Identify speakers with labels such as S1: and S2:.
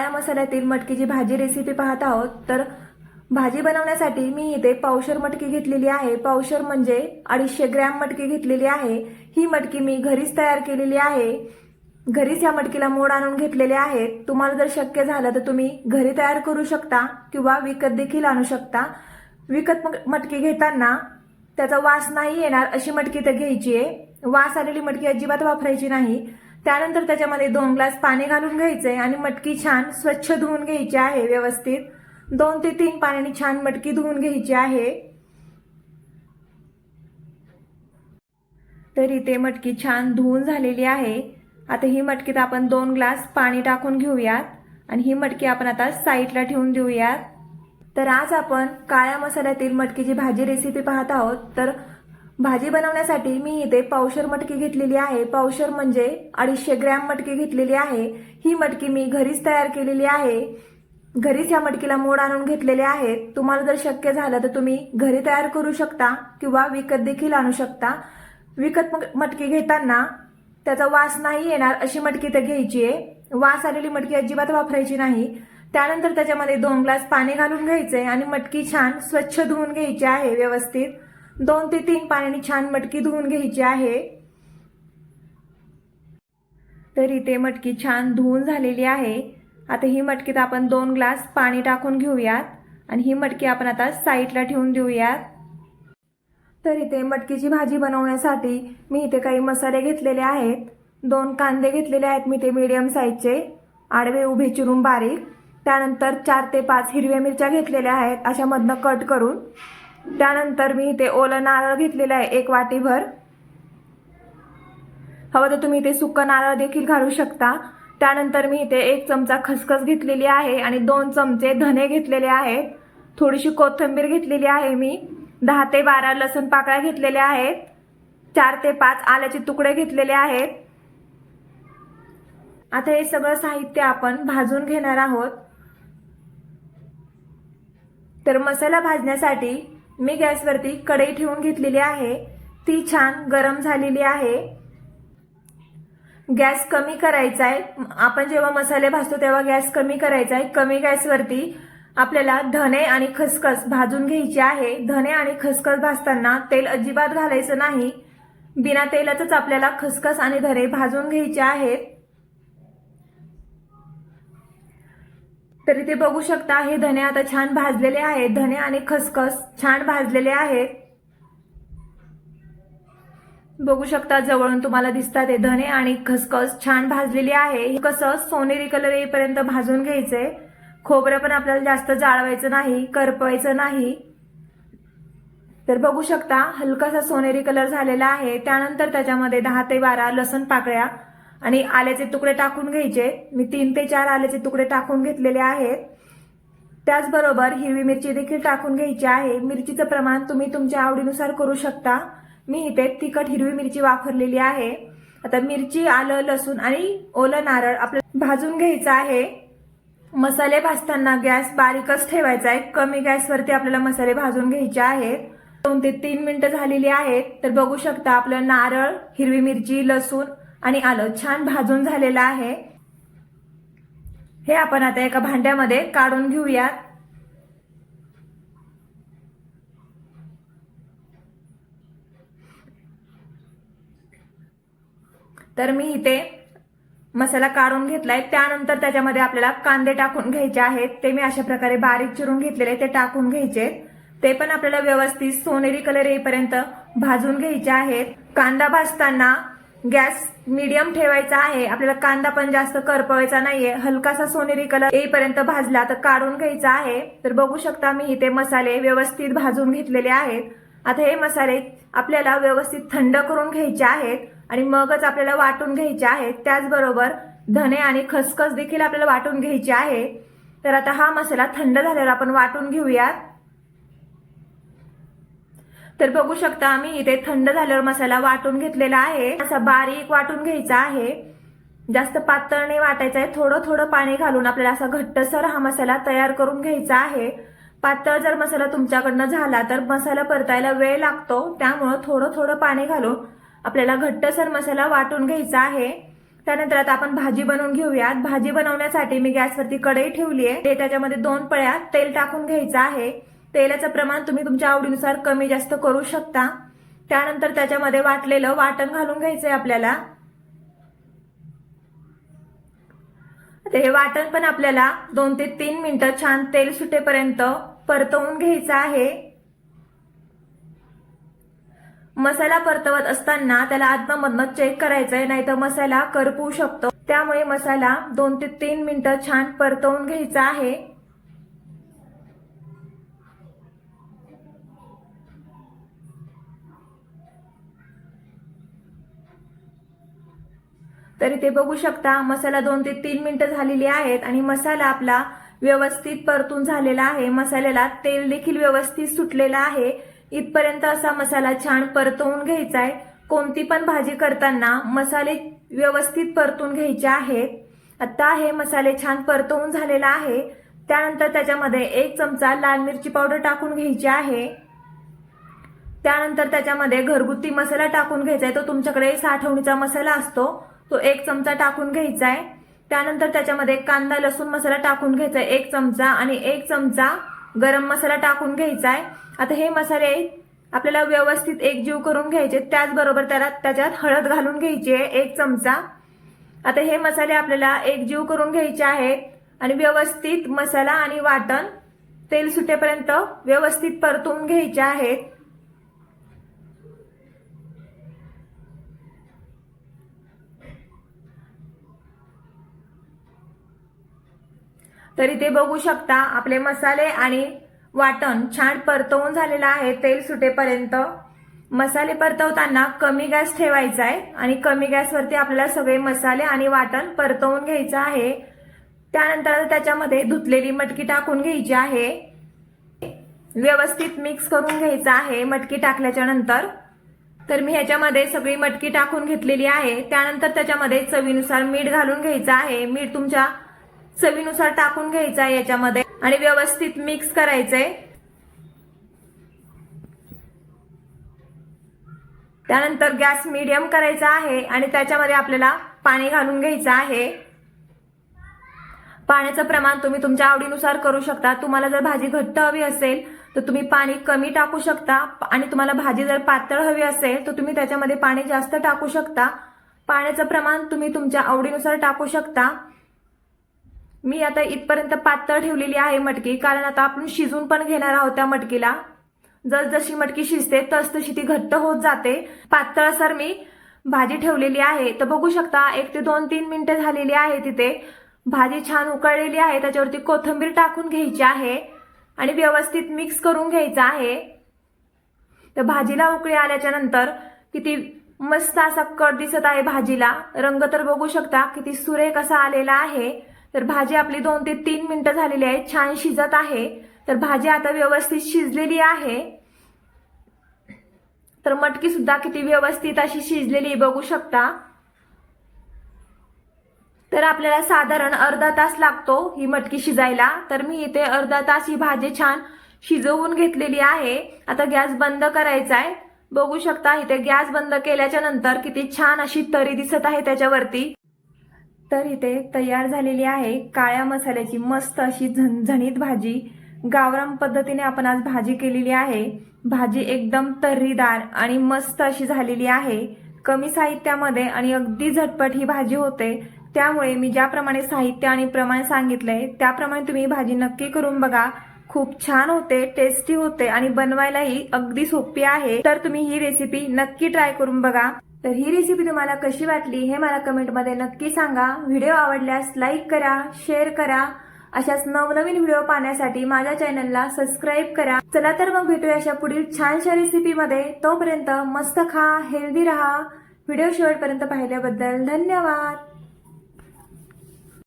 S1: काळ्या मसाल्यातील मटकीची भाजी रेसिपी पाहत आहोत तर भाजी बनवण्यासाठी मी इथे पावशर मटकी घेतलेली आहे. पावशर म्हणजे अडीचशे ग्रॅम मटकी घेतलेली आहे. ही मटकी मी घरीच तयार केलेली आहे. घरीच या मटकीला मोड आणून घेतलेले आहेत. तुम्हाला जर शक्य झालं तर तुम्ही घरी तयार करू शकता किंवा विकत देखील आणू शकता. विकत मटकी घेताना त्याचा वास नाही येणार अशी मटकी तर घ्यायची आहे. वास आलेली मटकी अजिबात वापरायची नाही. त्यानंतर त्याच्यामध्ये दोन ग्लास पाणी घालून घ्यायचंय आणि मटकी छान स्वच्छ धुवून घ्यायची आहे व्यवस्थित. दोन ते तीन पाण्याने छान मटकी धुवून घ्यायची आहे. तर इथे मटकी छान धुवून झालेली आहे. आता ही मटकीत आपण दोन ग्लास पाणी टाकून घेऊयात आणि ही मटकी आपण आता साईडला ठेवून देऊयात. तर आज आपण काळ्या मसाल्यातील मटकीची भाजी रेसिपी पाहत आहोत. तर भाजी बनवण्यासाठी मी इथे पावशर मटकी घेतलेली आहे. पावशर म्हणजे अडीचशे ग्रॅम मटकी घेतलेली आहे. ही मटकी मी घरीच तयार केलेली आहे. घरीच या मटकीला मोड आणून घेतलेले आहेत. तुम्हाला जर शक्य झालं तर तुम्ही घरी तयार करू शकता किंवा विकत देखील आणू शकता. विकत मटकी घेताना त्याचा वास नाही येणार अशी मटकी तर घ्यायची आहे. वास आलेली मटकी अजिबात वापरायची नाही. त्यानंतर त्याच्यामध्ये दोन ग्लास पाणी घालून घ्यायचंय आणि मटकी छान स्वच्छ धुवून घ्यायची आहे व्यवस्थित. दोन ते तीन पाण्याने छान मटकी धुवून घ्यायची आहे. तर इथे मटकी छान धुवून झालेली आहे. आता ही मटकीत आपण दोन ग्लास पाणी टाकून घेऊयात आणि ही मटकी आपण आता साईडला ठेवून देऊयात. तर इथे मटकीची भाजी बनवण्यासाठी मी इथे काही मसाले घेतलेले आहेत. दोन कांदे घेतलेले आहेत मी ते मीडियम साईजचे आडवे उभे चिरून बारीक. त्यानंतर चार ते पाच हिरव्या मिरच्या घेतलेल्या आहेत. अशा मधनं कट करून त्यानंतर मी इथे ओलं नारळ घेतलेलं आहे एक वाटीभर. हवं तर तुम्ही इथे सुकं नारळ देखील घालू शकता. त्यानंतर मी इथे एक चमचा खसखस घेतलेली आहे आणि दोन चमचे धने घेतलेले आहेत. थोडीशी कोथिंबीर घेतलेली आहे मी. दहा ते बारा लसूण पाकळ्या घेतलेल्या आहेत. चार ते पाच आल्याचे तुकडे घेतलेले आहेत. आता हे सगळं साहित्य आपण भाजून घेणार आहोत. तर मसाला भाजण्यासाठी मी गॅसवरती कढई ठेवून घेतलेली आहे. ती छान गरम झालेली आहे. गॅस कमी करायचा आहे आपण जेव्हा मसाले भाजतो तेव्हा गॅस कमी करायचा आहे कमी गॅसवरती आपल्याला धने आणि खसखस भाजून घ्यायची आहे. धने आणि खसखस भाजताना तेल अजिबात घालायचं नाही. बिना तेलातच आपल्याला खसखस आणि धने भाजून घ्यायचे आहेत. तर इथे बघू शकता हे धने आता छान भाजलेले आहेत. धने आणि खसखस छान भाजलेले आहेत. बघू शकता जवळून तुम्हाला दिसतात हे धने आणि खसखस छान भाजलेली आहे. कसं सोनेरी कलर येईपर्यंत भाजून घ्यायचंय खोबरं पण आपल्याला जास्त जाळवायचं नाही करपवायचं नाही. तर बघू शकता हलकासा सोनेरी कलर झालेला आहे. त्यानंतर त्याच्यामध्ये दहा ते बारा लसण पाकळ्या आणि आल्याचे तुकडे टाकून घ्यायचे. मी तीन ते चार आल्याचे तुकडे टाकून घेतलेले आहेत. त्याचबरोबर हिरवी मिरची देखील टाकून घ्यायची आहे. मिरचीचं प्रमाण तुम्ही तुमच्या आवडीनुसार करू शकता. मी इथे तिखट हिरवी मिरची वापरलेली आहे. आता मिरची आलं लसूण आणि ओलं नारळ आपल्याला भाजून घ्यायचं आहे. मसाले भाजताना गॅस बारीकच ठेवायचा आहे. कमी गॅसवरती आपल्याला मसाले भाजून घ्यायचे आहेत. दोन ते तीन मिनिटं झालेली आहेत. तर बघू शकता आपलं नारळ हिरवी मिरची लसूण आणि आलं छान भाजून झालेलं आहे. हे आपण आता एका भांड्यामध्ये काढून घेऊयात. तर मी इथे मसाला काढून घेतलाय. त्यानंतर त्याच्यामध्ये आपल्याला कांदे टाकून घ्यायचे आहेत. ते मी अशा प्रकारे बारीक चिरून घेतलेले ते टाकून घ्यायचे ते पण आपल्याला व्यवस्थित सोनेरी कलर येईपर्यंत भाजून घ्यायचे आहेत. कांदा भाजताना गॅस मीडियम ठेवायचा आहे. आपल्याला कांदा पण जास्त करपवायचा नाहीये. हलकासा सोनेरी कलर येईपर्यंत भाजला तर काढून घ्यायचा आहे. तर बघू शकता मी इथे मसाले व्यवस्थित भाजून घेतलेले आहेत. आता हे मसाले आपल्याला व्यवस्थित थंड करून घ्यायचे आहेत आणि मगच आपल्याला वाटून घ्यायचे आहेत. त्याचबरोबर धने आणि खसखस देखील आपल्याला वाटून घ्यायचे आहे. तर आता हा मसाला थंड झाल्यावर आपण वाटून घेऊयात. तर बघू शकता आम्ही इथे थंड झाल्यावर मसाला वाटून घेतलेला आहे. असा बारीक वाटून घ्यायचा आहे. जास्त पातळ नाही वाटायचं आहे. थोडं थोडं पाणी घालून आपल्याला असा घट्टसर हा मसाला तयार करून घ्यायचा आहे. पातळ जर मसाला तुमच्याकडनं झाला तर मसाला परतायला वेळ लागतो. त्यामुळं थोडं थोडं पाणी घालून आपल्याला घट्टसर मसाला वाटून घ्यायचा आहे. त्यानंतर आता आपण भाजी बनवून घेऊयात. भाजी बनवण्यासाठी मी गॅसवरती कढई ठेवली आहे ते त्याच्यामध्ये दोन पळ्या तेल टाकून घ्यायचं आहे. तेलाचं प्रमाण तुम्ही तुमच्या आवडीनुसार कमी जास्त करू शकता. त्यानंतर त्याच्यामध्ये वाटलेलं वाटण घालून घ्यायचंय आपल्याला. हे वाटण पण आपल्याला दोन ते तीन मिनिटं छान तेल सुटेपर्यंत परतवून घ्यायचं आहे. मसाला परतवत असताना त्याला आतमधनं चेक करायचंय नाही तर मसाला करपू शकतो. त्यामुळे मसाला दोन ते तीन मिनिटं छान परतवून घ्यायचा आहे. तर इथे बघू शकता मसाला दोन ते तीन मिनिटं झालेली आहेत आणि मसाला आपला व्यवस्थित परतून झालेला आहे. मसाल्याला तेल देखील व्यवस्थित सुटलेलं आहे. इथपर्यंत असा मसाला छान परतवून घ्यायचा आहे. कोणती पण भाजी करताना मसाले व्यवस्थित परतून घ्यायचे आहेत. आता हे मसाले छान परतवून झालेला आहे. त्यानंतर त्याच्यामध्ये एक चमचा लाल मिरची पावडर टाकून घ्यायची आहे. त्यानंतर त्याच्यामध्ये घरगुती मसाला टाकून घ्यायचा आहे. तो तुमच्याकडे साठवणीचा मसाला असतो. तो एक चमचा टाकून घ्यायचा आहे त्यानंतर त्याच्यामध्ये कांदा लसूण मसाला टाकून घ्यायचा आहे एक चमचा आणि एक चमचा गरम मसाला टाकून घ्यायचा आहे आता हे मसाले आपल्याला व्यवस्थित एकजीव करून घ्यायचे. त्याचबरोबर त्याला त्याच्यात हळद घालून घ्यायची आहे एक चमचा. आता हे मसाले आपल्याला एकजीव करून घ्यायचे आहेत आणि व्यवस्थित मसाला आणि वाटण तेल सुटेपर्यंत व्यवस्थित परतून घ्यायचे आहेत. तरी ते बघू शकता. आपले मसाले आणि वाटण छान परतवून झालेलं आहे. तेल सुटेपर्यंत. मसाले परतवताना कमी गॅस ठेवायचा आहे आणि कमी गॅसवरती आपल्याला सगळे मसाले आणि वाटण परतवून घ्यायचं आहे. त्यानंतर त्याच्यामध्ये धुतलेली मटकी टाकून घ्यायची आहे. व्यवस्थित मिक्स करून घ्यायचं आहे मटकी टाकल्याच्या नंतर. तर मी ह्याच्यामध्ये सगळी मटकी टाकून घेतलेली आहे. त्यानंतर त्याच्यामध्ये चवीनुसार मीठ घालून घ्यायचं आहे. मीठ तुमच्या चवीनुसार टाकून घ्यायचा आहे याच्यामध्ये आणि व्यवस्थित मिक्स करायचंय. त्यानंतर गॅस मीडियम करायचा आहे आणि त्याच्यामध्ये आपल्याला पाणी घालून घ्यायचं आहे. पाण्याचं प्रमाण तुम्ही तुमच्या आवडीनुसार करू शकता. तुम्हाला जर भाजी घट्ट हवी असेल तर तुम्ही पाणी कमी टाकू शकता. आणि तुम्हाला भाजी जर पातळ हवी असेल तर तुम्ही त्याच्यामध्ये पाणी जास्त टाकू शकता. पाण्याचं प्रमाण तुम्ही तुमच्या आवडीनुसार टाकू शकता. मी आता इथपर्यंत पातळ ठेवलेली आहे मटकी कारण आता आपण शिजून पण घेणार आहोत त्या मटकीला. जसजशी मटकी शिजते तस तशी ती घट्ट होत जाते. पातळ सर मी भाजी ठेवलेली आहे. तर बघू शकता एक ते दोन तीन मिनिटं झालेली आहे तिथे. भाजी छान उकळलेली आहे त्याच्यावरती कोथिंबीर टाकून घ्यायची आहे आणि व्यवस्थित मिक्स करून घ्यायचं आहे. तर भाजीला उकळी आल्याच्यानंतर किती मस्त असा कट दिसत आहे भाजीला. रंग तर बघू शकता किती सुरेख असा आलेला आहे. तर भाजी आपली दोन ते तीन मिनटं झालेली आहे. छान शिजत आहे. तर भाजी आता व्यवस्थित शिजलेली आहे. तर मटकी सुद्धा किती व्यवस्थित अशी शिजलेली बघू शकता. तर आपल्याला साधारण अर्धा तास लागतो ही मटकी शिजायला. तर मी इथे अर्धा तास ही भाजी छान शिजवून घेतलेली आहे. आता गॅस बंद करायचा आहे. बघू शकता इथे गॅस बंद केल्याच्यानंतर किती छान अशी तरी दिसत आहे त्याच्यावरती. तर इथे तयार झालेली आहे काळ्या मसाल्याची मस्त अशी झणझणीत भाजी. गावराम पद्धतीने आपण आज भाजी केलेली आहे. भाजी एकदम तर्रीदार आणि मस्त अशी झालेली आहे. कमी साहित्यामध्ये आणि अगदी झटपट ही भाजी होते. त्यामुळे मी ज्याप्रमाणे साहित्य आणि प्रमाण सांगितलंय त्याप्रमाणे तुम्ही भाजी नक्की करून बघा. खूप छान होते टेस्टी होते आणि बनवायलाही अगदी सोपी आहे. तर तुम्ही ही रेसिपी नक्की ट्राय करून बघा. तर ही रेसिपी तुम्हाला कशी वाटली हे मला कमेंटमध्ये नक्की सांगा. व्हिडिओ आवडल्यास लाईक करा शेअर करा. अशाच नवनवीन व्हिडिओ पाहण्यासाठी माझ्या चॅनलला सबस्क्राईब करा. चला तर मग भेटूया अशा पुढील छानशा रेसिपीमध्ये तोपर्यंत मस्त खा हेल्दी राहा. व्हिडिओ शेवटपर्यंत पाहिल्याबद्दल धन्यवाद.